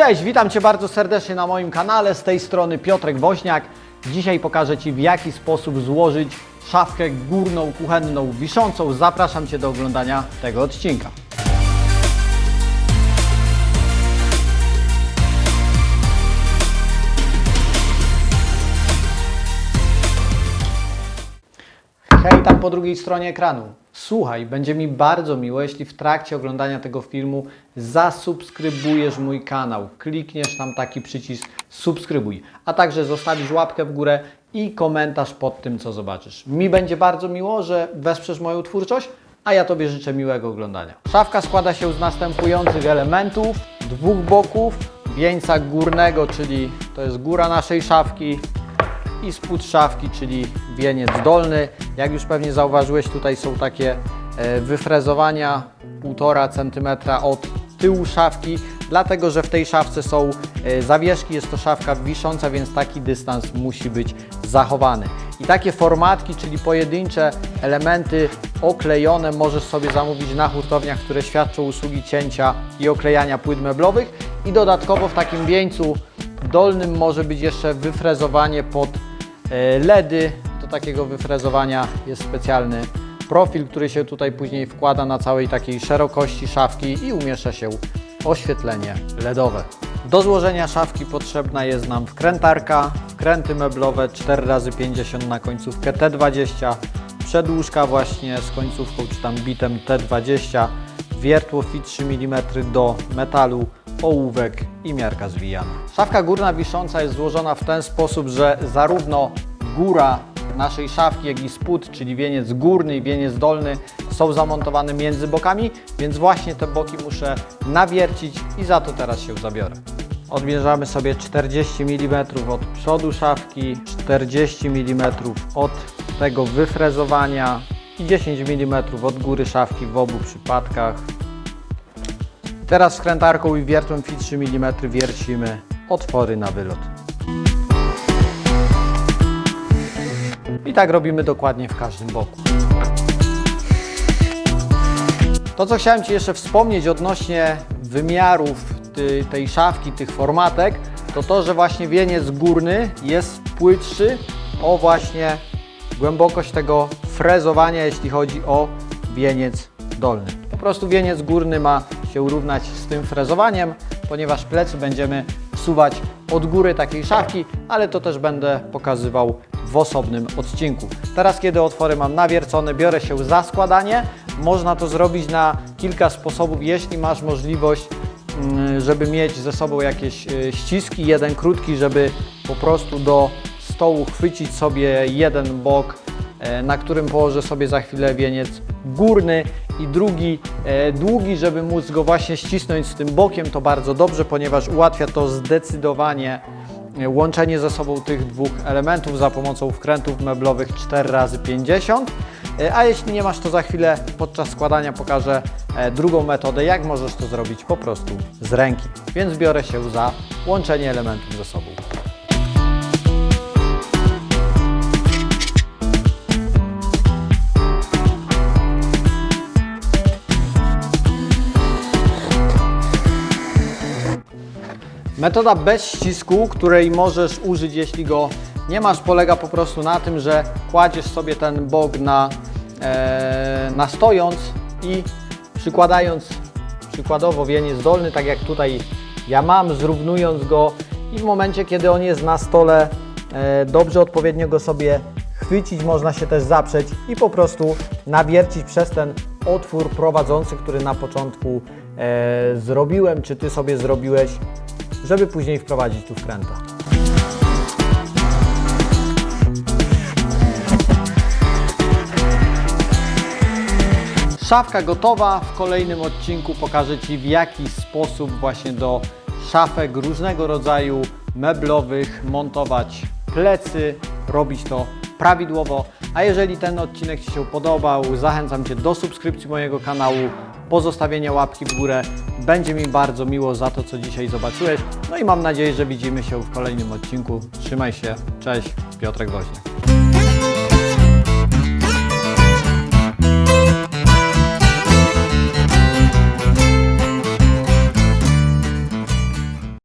Cześć, witam Cię bardzo serdecznie na moim kanale. Z tej strony Piotrek Woźniak. Dzisiaj pokażę Ci w jaki sposób złożyć szafkę górną, kuchenną, wiszącą. Zapraszam Cię do oglądania tego odcinka. Hej, tam po drugiej stronie ekranu. Słuchaj, będzie mi bardzo miło, jeśli w trakcie oglądania tego filmu zasubskrybujesz mój kanał. Klikniesz tam taki przycisk subskrybuj, a także zostawisz łapkę w górę i komentarz pod tym, co zobaczysz. Mi będzie bardzo miło, że wesprzesz moją twórczość, a ja Tobie życzę miłego oglądania. Szafka składa się z następujących elementów, dwóch boków, wieńca górnego, czyli to jest góra naszej szafki, i spód szafki, czyli wieniec dolny. Jak już pewnie zauważyłeś, tutaj są takie e, wyfrezowania 1,5 cm od tyłu szafki, dlatego że w tej szafce są e, zawieszki, jest to szafka wisząca, więc taki dystans musi być zachowany. I takie formatki, czyli pojedyncze elementy oklejone możesz sobie zamówić na hurtowniach, które świadczą usługi cięcia i oklejania płyt meblowych i dodatkowo w takim wieńcu dolnym może być jeszcze wyfrezowanie pod LEDy. Do takiego wyfrezowania jest specjalny profil, który się tutaj później wkłada na całej takiej szerokości szafki i umieszcza się oświetlenie LEDowe. Do złożenia szafki potrzebna jest nam wkrętarka, wkręty meblowe 4x50 na końcówkę T20, przedłużka właśnie z końcówką czy tam bitem T20, wiertło fit 3 mm do metalu, ołówek i miarka zwijana. Szafka górna wisząca jest złożona w ten sposób, że zarówno góra naszej szafki, jak i spód, czyli wieniec górny i wieniec dolny są zamontowane między bokami, więc właśnie te boki muszę nawiercić i za to teraz się zabiorę. Odmierzamy sobie 40 mm od przodu szafki, 40 mm od tego wyfrezowania i 10 mm od góry szafki w obu przypadkach. Teraz skrętarką i wiertłem fit 3 mm wiercimy otwory na wylot. I tak robimy dokładnie w każdym boku. To, co chciałem Ci jeszcze wspomnieć odnośnie wymiarów tej szafki, tych formatek, to to, że właśnie wieniec górny jest płytszy o właśnie głębokość tego frezowania, jeśli chodzi o wieniec dolny. Po prostu wieniec górny ma się równać z tym frezowaniem, ponieważ plecy będziemy wsuwać od góry takiej szafki, ale to też będę pokazywał w osobnym odcinku. Teraz, kiedy otwory mam nawiercone, biorę się za składanie. Można to zrobić na kilka sposobów, jeśli masz możliwość mm, żeby mieć ze sobą jakieś y, ściski, jeden krótki, żeby po prostu do stołu chwycić sobie jeden bok, e, na którym położę sobie za chwilę wieniec górny i drugi e, długi, żeby móc go właśnie ścisnąć z tym bokiem, to bardzo dobrze, ponieważ ułatwia to zdecydowanie e, łączenie ze sobą tych dwóch elementów za pomocą wkrętów meblowych 4x50. E, A jeśli nie masz, to za chwilę podczas składania pokażę e, drugą metodę, jak możesz to zrobić po prostu z ręki. Więc biorę się za łączenie elementów ze sobą. Metoda bez ścisku, której możesz użyć, jeśli go nie masz, polega po prostu na tym, że kładziesz sobie ten bok na, e, na stojąc i przykładając przykładowo wieniec dolny, tak jak tutaj ja mam, zrównując go i w momencie, kiedy on jest na stole, e, dobrze odpowiednio go sobie chwycić, można się też zaprzeć i po prostu nawiercić przez ten otwór prowadzący, który na początku e, zrobiłem, czy Ty sobie zrobiłeś, żeby później wprowadzić tu wkręta. Szafka gotowa. W kolejnym odcinku pokażę Ci w jaki sposób właśnie do szafek różnego rodzaju meblowych montować plecy, robić to prawidłowo. A jeżeli ten odcinek Ci się podobał, zachęcam Cię do subskrypcji mojego kanału, pozostawienia łapki w górę. Będzie mi bardzo miło za to, co dzisiaj zobaczyłeś. No i mam nadzieję, że widzimy się w kolejnym odcinku. Trzymaj się. Cześć, Piotrek Woźniak.